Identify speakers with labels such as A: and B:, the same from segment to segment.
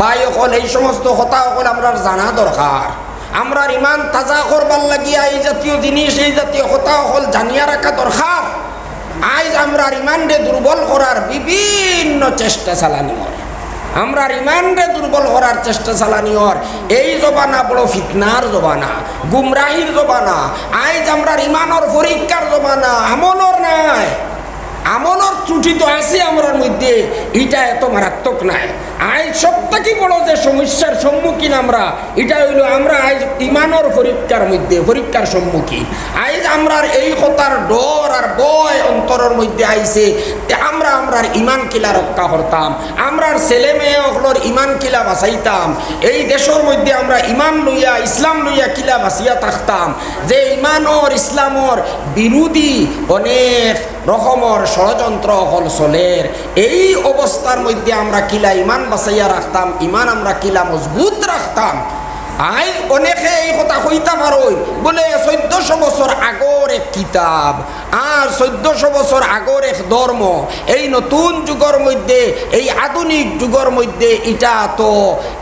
A: ভাই অকল এই সমস্ত কথা অকল আমরা জানা দরকার। আমরা ইমান তাজা করবার লাগিয়া এই জাতীয় জিনিস, এই জাতীয় কথা অকল জানিয়া রাখা দরকার। আজ আমরা ইমানরে দুর্বল করার বিভিন্ন চেষ্টা চালানি হয় আমরা ইমানরে দুর্বল করার চেষ্টা চালানি হর। এই জবানা বড় ফিতনার জবানা, গুমরাহির জবানা আজ আমরা ইমানর পরীক্ষার জবানা, আমলর নাই। আমলর ত্রুটি তো আছে আমরার মধ্যে। এটা এত মারাত্মক নাই। আজ সব থেকে বড় যে সমস্যার সম্মুখীন আমরা, এটা হইল আমরা আজ ইমানর পরীক্ষার মধ্যে, পরীক্ষার সম্মুখীন। আজ আমরার এই কথার ডর আর বয় অন্তরের মধ্যে আইছে আমরা আমরার ইমান কিলা রক্ষা করতাম, আমরার ছেলে মেয়ে ইমান কিলা বাঁচাইতাম। এই দেশের মধ্যে আমরা ইমান লইয়া, ইসলাম লইয়া কিলা বাঁচিয়া থাকতাম। যে ইমানর, ইসলামর বিরোধী অনেক রকমর ষড়যন্ত্র হল চলের এই অবস্থার মধ্যে আমরা কিলা ইমান বাঁচাইয়া রাখতাম, ইমান আমরা কিলা মজবুত রাখতাম। আই, অনেকে এই কথা কইতা পারই বলে, চোদ্দশো বছর আগর এক কিতাব আর চোদ্দশো বছর আগর এক ধর্ম। এই নতুন যুগের মধ্যে, এই আধুনিক যুগের মধ্যে ইটা তো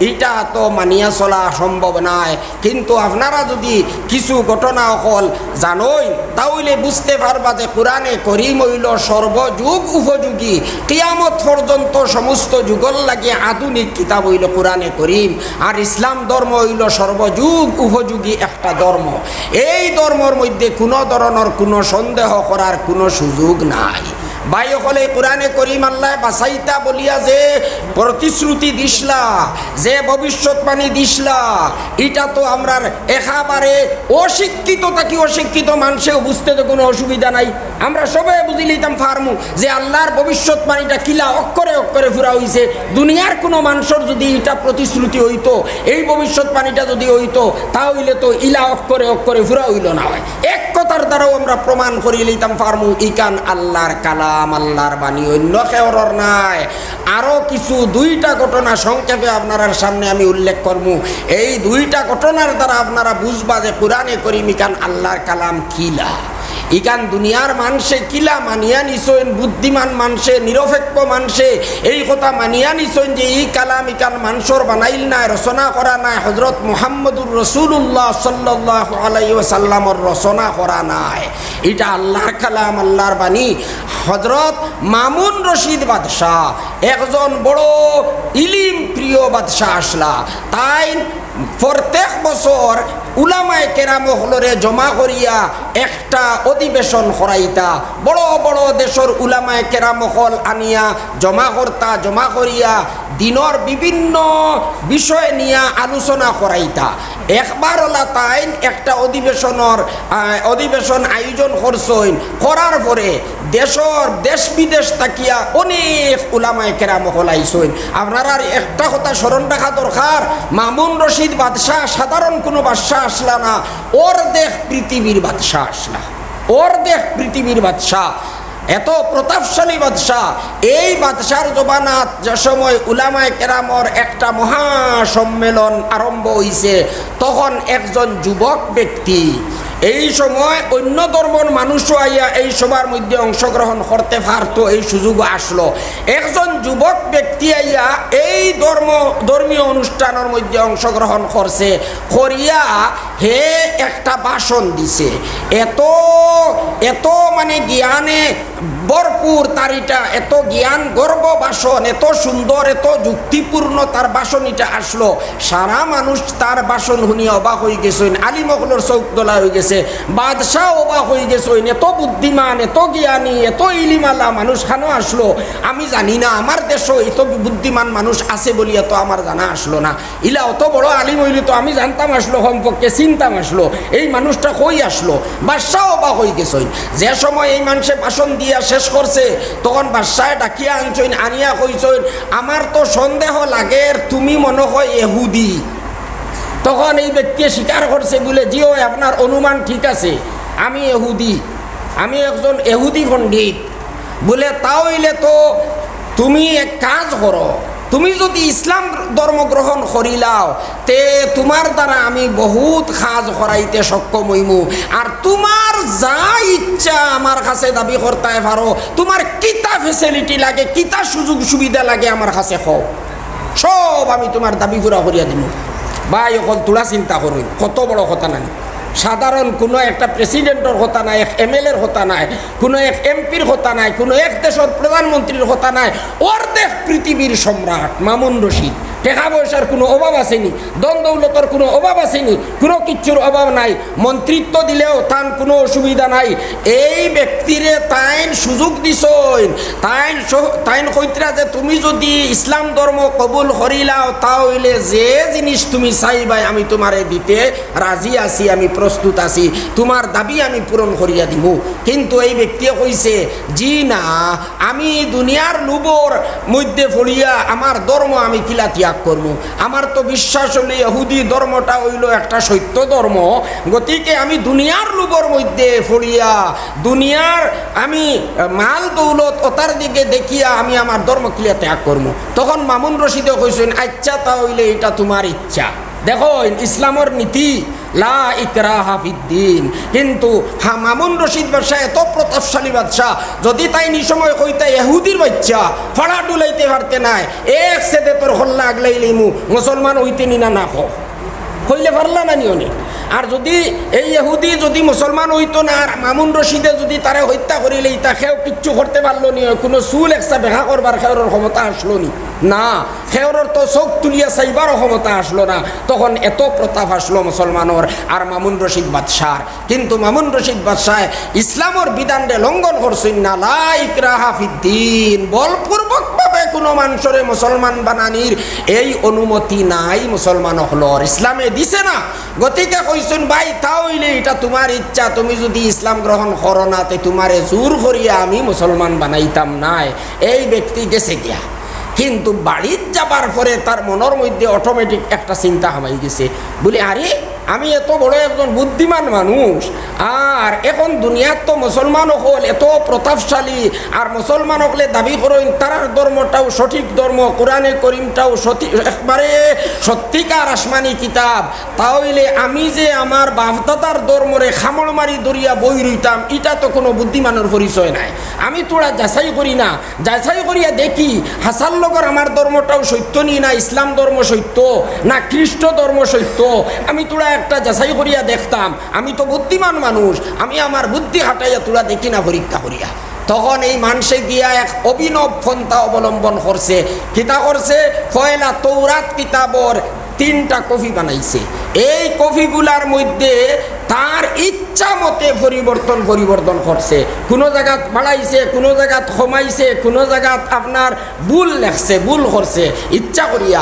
A: ইটা তো মানিয়া চলা সম্ভব নাই। কিন্তু আপনারা যদি কিছু ঘটনা অকল জানই, তাহলে বুঝতে পারবা যে কোরআনে করিম হইল সর্বযুগ উপযোগী। কিয়ামত পর্যন্ত সমস্ত যুগল লাগে আধুনিক কিতাব হইল কোরআনে করিম। আর ইসলাম ধর্ম হইল সর্বযুগ উপযোগী একটা ধর্ম। এই ধর্মর মধ্যে কোনো ধরনের কোনো সন্দেহ করার কোনো সুযোগ নাই। বাই হলে কোরআনে করিম আল্লাহ বাসাইতা বলিয়া যে প্রতিশ্রুতি দিসলা, যে ভবিষ্যৎবাণী দিসলা, এটা তো আমরার একেবারে অশিক্ষিত থাকি অশিক্ষিত মানুষেও বুঝতে তো কোনো অসুবিধা নাই। আমরা সবাই বুঝি লইতাম ফার্মু যে আল্লাহর ভবিষ্যৎবাণীটা কিলা অক্ষরে অক্ষরে ফুরা হইছে। দুনিয়ার কোনো মানুষের যদি এটা প্রতিশ্রুতি হইতো, এই ভবিষ্যৎবাণীটা যদি হইতো তাহলে তো ইলা অক্ষরে অক্ষরে ফুরা হইল না। হয় এক কথার দ্বারাও আমরা প্রমাণ করি লইতাম ফার্মু, ইকান আল্লাহর কালাম আল্লাহর বাণী অন্য কেউরর নাই। আরও কিছু দুইটা ঘটনা সংক্ষেপে আপনার সামনে আমি উল্লেখ করব এই দুইটা ঘটনার দ্বারা আপনারা বুঝবা যে কোরআনে করিমিকান আল্লাহর কালাম কিলা ইকান দুনিয়ার মানুষে কিলা মানিয়া নিছইন বুদ্ধিমান মানুষে, নিরপেক্ষ মানুষে, এই কথা মানিয়া নিছইন যে ই কালাম ইকান মানুষের বানাইল নাই, রচনা করা নাই হজরত মোহাম্মদুর রসুল্লাহ সাল্লাহ আলাইসাল্লামর রচনা করা নাই। এটা আল্লাহর কালাম, আল্লাহর বাণী। হজরত মামুন রশিদ বাদশাহ, একজন বড় ইলিম প্রিয় বাদশাহ আসলা। তাই প্রত্যেক বছর উলামায় কেরাম হলরে জমা করিয়া একটা অধিবেশন করাইতা। বড় বড় দেশের উলামায় কেরাম হল আনিয়া জমা করতা, জমা করিয়া দিনর বিভিন্ন বিষয় নিয়ে আলোচনা করাইতা একবার তাইন একটা অধিবেশনের অধিবেশন আয়োজন করছইন করার পরে দেশর দেশ বিদেশ তাকিয়া অনেক উলামায় কেরামহল আইসইন আপনারা একটা কথা স্মরণ রাখা দরকার, মামুন রশিদ বাদশাহ সাধারণ কোনো বাদশাহ আসলা না ওর দেশ পৃথিবীর বাদশাহ আসলা। ওর দেশ পৃথিবীর বাদশাহ। এত প্রতাপশালী বাদশাহ। এই বাদশার জবানাত যে সময় উলামায় কেরামর একটা মহা সম্মেলন আরম্ভ হইছে, তখন একজন যুবক ব্যক্তি এই সময় অন্য ধর্মর মানুষও আইয়া এই সবার মধ্যে অংশগ্রহণ করতে পারতো, এই সুযোগ আসলো। একজন যুবক ব্যক্তি আইয়া এই ধর্ম, ধর্মীয় অনুষ্ঠানের মধ্যে অংশগ্রহণ করছে, করিয়া হে একটা ভাষণ দিছে। এত এত মানে জ্ঞানে ভরপুর তার এটা, এত জ্ঞান গর্ব বাসন, এত সুন্দর, এত যুক্তিপূর্ণ তার বাসন এটা আসলো। সারা মানুষ তার বাসন শুনিয়া অবাক হয়ে গেছেন। আলিমকলের চৌক দোলা হয়ে গেছে। বাদশাহ অবাক হয়ে গেছেন। এত বুদ্ধিমান, এত জ্ঞানী, এত ইলিমালা মানুষ খানো আসলো। আমি জানি না, আমার দেশও এত বুদ্ধিমান মানুষ আছে বলিয়া তো আমার জানা আসলো না। ইলা অত বড় আলিম হইলে তো আমি জানতাম আসলো সম্পর্কে চিন্তাম আসলো এই মানুষটা কই আসলো? বাদশাহ অবাক হয়ে গেছই যে সময় এই মানুষে ভাষণ দিয়া শেষ করছে, তখন বাদশাহ ডাকিয়া আনছইন আনিয়া কইছইন আমার তো সন্দেহ লাগে তুমি মনে হয় এহুদি তখন এই ব্যক্তি স্বীকার করছে, বলে, জিও, আপনার অনুমান ঠিক আছে, আমি এহুদি আমি একজন এহুদি পণ্ডিত। বলে তাহলে তো তুমি এক কাজ করো তুমি যদি ইসলাম ধর্ম গ্রহণ করিলাও তে তোমার দ্বারা আমি বহুত সাজ করাইতে সক্ষম হইমু আর তোমার যা ইচ্ছা আমার কাছে দাবি করতে পারো তোমার কিতা ফেসিলিটি লাগে, কিতা সুযোগ সুবিধা লাগে আমার কাছে কও সব আমি তোমার দাবি পুরা করিয়া দিব ভাই অকল তোলা চিন্তা করুন কত বড় কথা নানি? সাধারণ কোনো একটা প্রেসিডেন্টর হতা নাই, এক এম এল এর হতা নাই, কোনো এক এমপির হতা নাই, কোনো এক দেশের প্রধানমন্ত্রীর হতা নাই ওর দেশ পৃথিবীর সম্রাট মামুন রশিদ। টাকা পয়সার কোনো অভাব আসেনি দন দৌলতর কোনো অভাব আসেনি, কোনো কিচ্ছুর অভাব নাই, মন্ত্রিত্ব দিলেও তান কোনো অসুবিধা নাই। এই ব্যক্তিরে তাইন সুযোগ দিছইন তাইন তাইন কইতরা যে তুমি যদি ইসলাম ধর্ম কবুল করিলাও তাহলে যে জিনিস তুমি চাইবাই আমি তোমারে দিতে রাজি আছি, আমি প্রস্তুত আছি, তোমার দাবি আমি পূরণ করিয়া দিব কিন্তু এই ব্যক্তিয়ে কইছে, জি না, আমি দুনিয়ার লুবর মধ্যে পড়িয়া, আমার ধর্ম আমি কিলা ত্যাগ করব। আমার তো বিশ্বাস হলে, ইহুদি ধর্মটা হইল একটা সত্য ধর্ম। গতিকে আমি দুনিয়ার লোকের মধ্যে ফড়িয়া দুনিয়ার আমি মাল দৌলত ওতার দিকে দেখিয়া আমি আমার ধর্ম কিলা ত্যাগ করব। তখন মামুন রশিদে কইছেন আচ্ছা তা হইলে এটা তোমার ইচ্ছা। দেখো, ইসলামর নীতি, লা ইকরাহা ফিদ্দিন কিন্তু হা মামুন রশিদ বাদশাহ এত প্রতাপশালী বাদশাহ, যদি তাই নিসময় কইতে এহুদির বাচ্চা, ফড়া ডুলাইতে পারতে নাই, এক সেদে তোর হল্লা আগলাই লিমু মুসলমান হইতে নি না না কো হইলে পারলা না নিয়নি? আর যদি এই ইহুদি যদি মুসলমান হইতো না, আর মামুন রশিদে যদি তারে হত্যা করিলে তা সেও কিচ্ছু করতে পারল নি, কোনো চুল একটা বেহা করবার খেয়রের ক্ষমতা আসলো নি। না, খেয়রের তো চোখ তুলিয়া চাইবারও ক্ষমতা আসলো না। তখন এত প্রতাপ আসলো মুসলমানের আর মামুন রশিদ বাদশাহ কিন্তু মামুন রশিদ বাদশাহ ইসলামর বিধানরে লঙ্ঘন করছেন না লাইক রাহাফিদ্দিন বলপূর্বকভাবে কোনো মানুষরে মুসলমান বানানির এই অনুমতি নাই মুসলমান হলর ইসলামে দিছে না। গতিকে কইছেন ভাই তাহলে এটা তোমার ইচ্ছা। তুমি যদি ইসলাম গ্রহণ করো না, তে তোমারে জোর করিয়া আমি মুসলমান বানাইতাম নাই। এই ব্যক্তি গেছে গিয়া। কিন্তু বাড়ির যাবার পরে তার মনের মধ্যে অটোমেটিক একটা চিন্তা হামাই গেছে। বলি আরে আমি এত বড় একজন বুদ্ধিমান মানুষ, আর এখন দুনিয়ার তো মুসলমান হল এত প্রতাপশালী, আর মুসলমান হলে দাবি করেন তারার ধর্মটাও সঠিক ধর্ম কোরআনে করিমটাও সঠিক, একবারে সত্যিকার আসমানি কিতাব। তাহলে আমি যে আমার বাপদাদার ধর্মরে খামড় মারি দরিয়া বই রইতাম, এটা তো কোনো বুদ্ধিমানের পরিচয় নাই। আমি তোরা যাচাই করি না, যাচাই করিয়া দেখি হাসান লগর আমার ধর্মটাও সত্য নি না, ইসলাম ধর্ম সত্য না খ্রিস্ট ধর্ম সত্য। আমি তোরা একটা যাচাই করিয়া দেখতাম, আমি তো বুদ্ধিমান মানুষ, আমি আমার বুদ্ধি হাঁটাইয়া তোলা দেখি না, পরীক্ষা করিয়া। তখন এই মানুষে গিয়া এক অভিনব পন্থা অবলম্বন করছে। কিতা করছে? ফয়লা তৌরাত কিতাবর তিনটা কফি বানাইছে। এই কফিগুলার মধ্যে তার ইচ্ছা মতে পরিবর্তন পরিবর্তন করছে কোনো জায়গাত বাড়াইছে কোনো জায়গাত কমাইছে, কোনো জায়গাত আপনার ভুল লেখছে, ভুল করছে ইচ্ছা করিয়া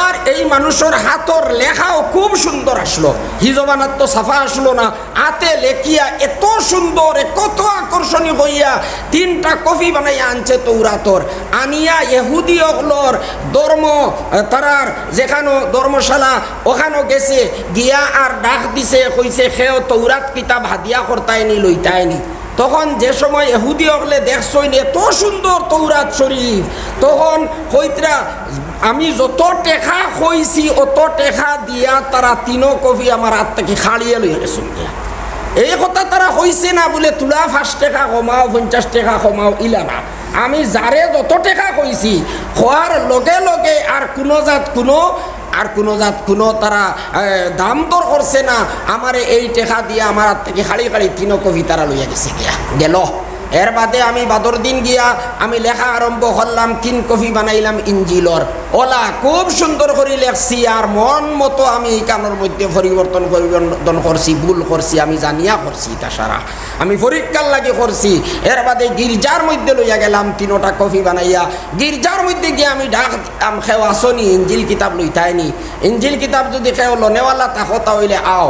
A: আর এই মানুষের হাতর লেখাও খুব সুন্দর আসলো। হিজবানার তো সাফা আসলো না। হাতে লেখিয়া এত সুন্দর কত আকর্ষণীয় হইয়া তিনটা কফি বানাইয়া আনছে তৌরাতর আনিয়া এহুদি অগলর ধর্ম তারার যেখানো ধর্মশালা ওখানো গেছে। গিয়া আর ডাক দিছে কইছে সেও তৌরাত কিতাব হাদিয়া করতায়নি লইতায়নি তখন যে সময় এহুদি অগলে দেখছইন এত সুন্দর তৌরাত শরীফ তখন কইতরা আমি যত টেকা কইছি অত টেকা দিয়া তারা তিনো কবি আমার হাত থেকে খাড়িয়ে লইয়া গেছেন গিয়া এই কথা তারা হইছে না বলে, তোলা পাঁচ টাকা কমাও পঞ্চাশ টাকা কমাও, ইলা না। আমি যারে যত টাকা কইছি খোয়ার লগে লগে আর কোনো জাত কোনো আর কোনো জাত, কোনো তারা দাম দর করছে না। আমারে এই টেকা দিয়ে আমার থেকে খালি খালি তিনো কবি তারা লইয়া গেছে গিয়া। গেল। এর বাদে আমি বাদর দিন গিয়া আমি লেখা আরম্ভ করলাম, তিন কফি বানাইলাম ইঞ্জিলর। ওলা খুব সুন্দর করে লেখছি আর মন মতো আমি এই কানোর মধ্যে পরিবর্তন পরিবর্তন করছি, ভুল করছি, আমি জানিয়া করছি তা সারা। আমি পরীক্ষার লাগে করছি, এর বাদে গির্জার মধ্যে লইয়া গেলাম, তিনোটা কফি বানাইয়া। গির্জার মধ্যে গিয়ে আমি ডাক, আম খেও আসনি, ইঞ্জিল কিতাব লইতাইনি। ইঞ্জিল কিতাব যদি খেও লনেওয়ালা তাকো তাহলে আও।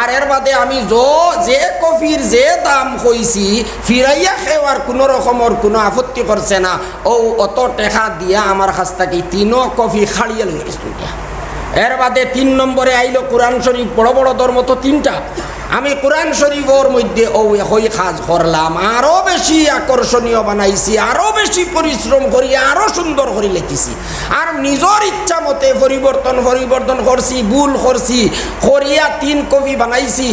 A: আর এর বাদে আমি যো, যে কফির যে দাম কইছি, ফিরাইয়া খেওয়ার কোনো রকমের কোনো আপত্তি করছে না। ও অত টেকা দিয়া আমার কাছ তিনও কফি খাড়িয়ে লই এর বাদে তিন নম্বরে আইলো কোরআন শরীফ, বড় বড় ধর্ম তো তিনটা। আমি কোরআন শরীফর মধ্যে হই কাজ করলাম, আরও বেশি আকর্ষণীয় বানাইছি, আরও বেশি পরিশ্রম করি, আরও সুন্দর করে লিখিছি। আর নিজের ইচ্ছা মতে পরিবর্তন পরিবর্তন করছি, ভুল করছি, করিয়া তিন কবি বানাইছি,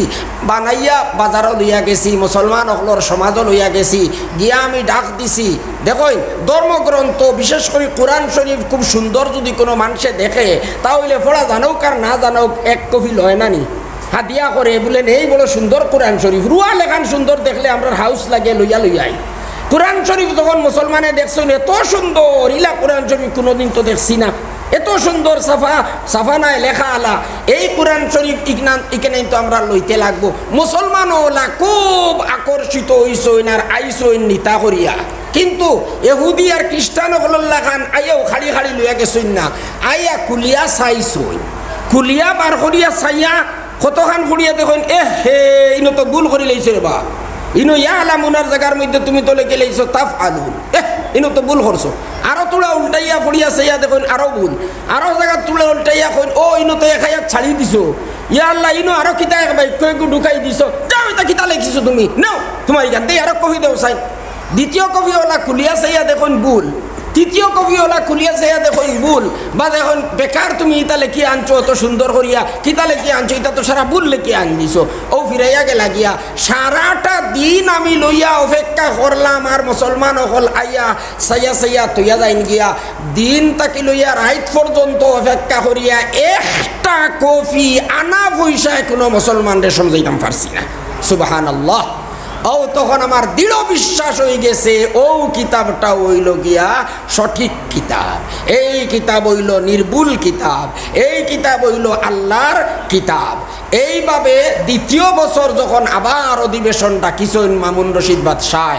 A: বানাইয়া বাজারও লইয়া গেছি, মুসলমান সকলের সমাজও লইয়া গেছি, গিয়া আমি ডাক দিছি। দেখুন ধর্মগ্রন্থ, বিশেষ করে কোরআন শরীফ খুব সুন্দর যদি কোনো মানুষে দেখে, তাহলে পড়া জানোক আর না জানোক, এক কবি লয় না নি? হাদিয়া করে, বলেন, এই বড় সুন্দর কোরআন শরীফ, রুয়া লেখান সুন্দর দেখলে আমরা হাউস লাগে, লইয়া লইয়াই। কোরআন শরীফ যখন মুসলমানে দেখছেন, এত সুন্দর, ইলা কোরআন শরীফ কোনোদিন তো দেখছি না। এত সুন্দর সাফা নাই, লেখা আলা। এই কোরআন শরীফ ইকনান ইখানে তো আমরা লইতে লাগবো। মুসলমান ওলা খুব আকর্ষিত হইসইন আর আইসইন নিতা করিয়া। কিন্তু এহুদি আর খ্রিস্টান হল্লা খান আইয়াও খাড়ি খাড়ি লইয়া গেছইন না। আইয়া কুলিয়া চাইছইন কুলিয়া বার করিয়া চাইয়া কতখান করিয়া দেখুন এ হে, ইনো তো ভুল করি লাইছে রে বা। ইনো ইয়া আলামুনার জায়গার মধ্যে তুমি তো লেগে লাইছো তাফ আলুন। এহ, ইনো তো ভুল করছ আরও তোলা উল্টাইয়া পড়িয়া চাইয়া দেখুন, আরও ভুল। আরও জায়গা তুলে উল্টাইয়া কইন ও ইনো তো এখাইয়া ছাড়ি দিছো। ইয়া আল্লাহ, ইনো আরও কিতা এক একবার কয়েকু ঢুকাই দিছো। যাও, এটা কিতা লিখিছো তুমি। নাও তোমার থেকে আরও কফি দেও চাই। দ্বিতীয় কবি ওলা কুলিয়া চাইয়া দেখুন, ভুল। তৃতীয় কবি ওলা খুলিয়া চাইয়া দেখুন ভুল বা দেখুন বেকার তুমি ইতা লেখি আনছো, অত সুন্দর করিয়া কিতা লেখি আনছো, ইতা তো সারা ভুল লেখি আন দিছো। ও ফিরাইয়া গেলা গিয়া। সারাটা দিন আমি লইয়া অপেক্ষা করলাম আর মুসলমান হল আইয়া সাইয়া সাইয়া তৈয়া যাইন গিয়া। দিন তাকি লইয়া রাইত পর্যন্ত অপেক্ষা করিয়া একটা কফি আনা পয়সায় কোনো মুসলমানদের সমঝাইতাম পারছি না সুবাহান আল্লাহ ও তখন আমার দৃঢ় বিশ্বাস হয়ে গেছে ও কিতাবটা হইল গিয়া সঠিক কিতাব। এই কিতাব হইল নির্ভুল কিতাব, এই কিতাব হইল আল্লাহর কিতাব। এইভাবে দ্বিতীয় বছর যখন আবার অধিবেশন ডাকিছেন মামুন রশিদ বাদশাহ,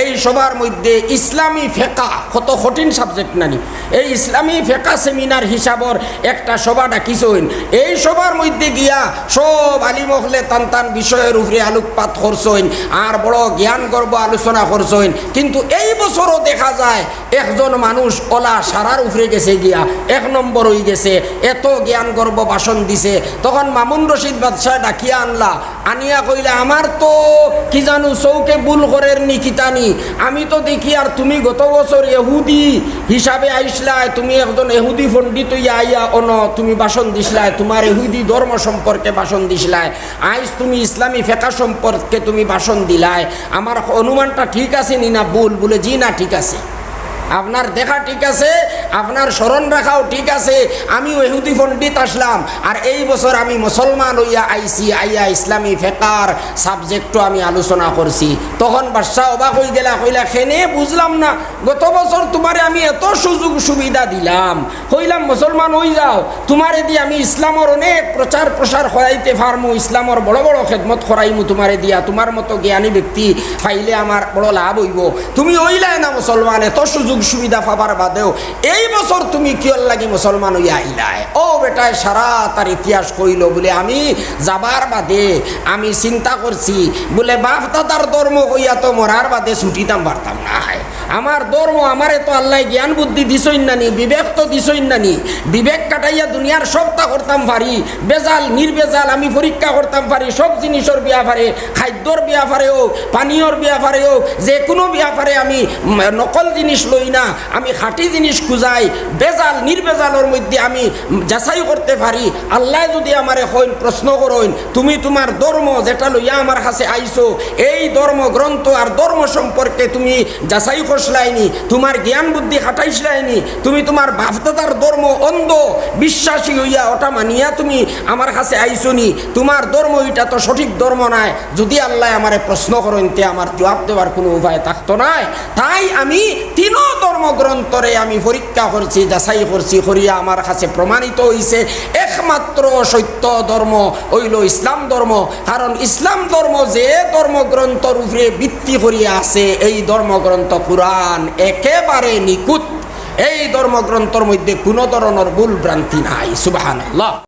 A: এই সবার মধ্যে ইসলামী ফেকা, কত কঠিন সাবজেক্ট নানি। এই ইসলামী ফেকা সেমিনার হিসাবর একটা সভা ডাকিছেন এই সবার মধ্যে গিয়া সব আলিমহলে তান টান বিষয়ের উপরে আলোকপাত করছেন আর বড় জ্ঞান গর্ব আলোচনা করছেন। কিন্তু এই বছরও দেখা যায়, একজন মানুষ ওলা সারার উপরে গেছে গিয়া, এক নম্বর হয়ে গেছে, এত জ্ঞান গর্ব ভাষণ দিছে। তখন মামুন রশিদ বাদশাহ ডাকিয়া আনলা, আনিয়া কইলে, আমার তো কি জানো চৌকে ভুল করের নি কিতানি আমি তো দেখি আর তুমি গত বছর এহুদি হিসাবে আইসলাই, তুমি একজন এহুদি পণ্ডিত হইয়া আইয়া অন, তুমি ভাষণ দিসলাই, তোমার এহুদি ধর্ম সম্পর্কে ভাষণ দিসলাই। আইস তুমি ইসলামী ফেকা সম্পর্কে তুমি ভাষণ দিলাই আমার অনুমানটা ঠিক আছে নি না ভুল? বলে জি না ঠিক আছে। আপনার দেখা ঠিক আছে, আপনার স্মরণ রাখাও ঠিক আছে, আমি এহুদি পণ্ডিত আসলাম, আর এই বছর আমি মুসলমান হইয়া আইসি, আইয়া ইসলামী ফেকার সাবজেক্টও আমি আলোচনা করছি। তখন বাদশাহ অবাক হয়ে গেলা, কইলা খেনে বুঝলাম না। গত বছর তোমারে আমি এত সুযোগ সুবিধা দিলাম। হইলাম মুসলমান হই যাও, তোমারে দিয়ে আমি ইসলামর অনেক প্রচার প্রসার করাইতে পারমু, ইসলামর বড় বড় খেদমত করাইমু তোমারে দিয়া। তোমার মতো জ্ঞানী ব্যক্তি পাইলে আমার বড় লাভ হইব। তুমি হইলাই না মুসলমান, এত সুযোগ সুবিধা পাবার বাদেও এই বছর তুমি কিয়র লাগি মুসলমান হইয়া আইলাই? ও বেটায়, সারা তার ইতিহাস কইল বলে আমি যাবার বাদে আমি চিন্তা করছি, বলে বাপ দাদার ধর্ম হইয়া তো মরার বাদে ছুটিতাম পারতাম না আমার ধর্ম আমারে তো আল্লাহ জ্ঞান বুদ্ধি দিছইন নানি, বিবেক তো দিছইন নানি। বিবেক কাটাইয়া দুনিয়ার সবটা করতাম পারি, বেজাল, নির্বেজাল, আমি পরীক্ষা করতাম পারি, সব জিনিসের ব্যাপারে, খাদ্যর ব্যাপারে হোক পানীয়র ব্যাপারে হোক যে কোনো ব্যাপারে আমি নকল জিনিস লই না, আমি খাঁটি জিনিস খুঁজাই, বেজাল, নির্বেজালের মধ্যে আমি যাচাই করতে পারি। আল্লাহ যদি আমারে হইন প্রশ্ন করইন তুমি তোমার ধর্ম যেটা লইয়া আমার কাছে আইছো, এই ধর্ম গ্রন্থ আর ধর্ম সম্পর্কে তুমি যাচাই করসলাইনি তোমার জ্ঞান বুদ্ধি খাটাইসলাইনি তুমি তোমার বাপদাদার ধর্ম অন্ধ, বিশ্বাসী হইয়া ওটা মানিয়া তুমি আমার কাছে আইসনি, তোমার ধর্ম এটা তো সঠিক ধর্ম নাই, যদি আল্লাহ আমারে প্রশ্ন করেন তে আমার জবাব দেওয়ার কোনো উপায় থাকতো নাই, তাই আমি তিনও ধর্মগ্রন্থরে আমি পরীক্ষা করছি, যাচাই করছি, করিয়া আমার কাছে প্রমাণিত হইছে একমাত্র সত্য ধর্ম হইল ইসলাম ধর্ম। কারণ ইসলাম ধর্ম যে ধর্মগ্রন্থর উপরে বৃত্তি করিয়া আছে, এই ধর্মগ্রন্থ কোরআন একেবারে নিকুত এই ধর্মগ্রন্থর মধ্যে কোনো ধরনের ভুল ভ্রান্তি নাই সুবাহান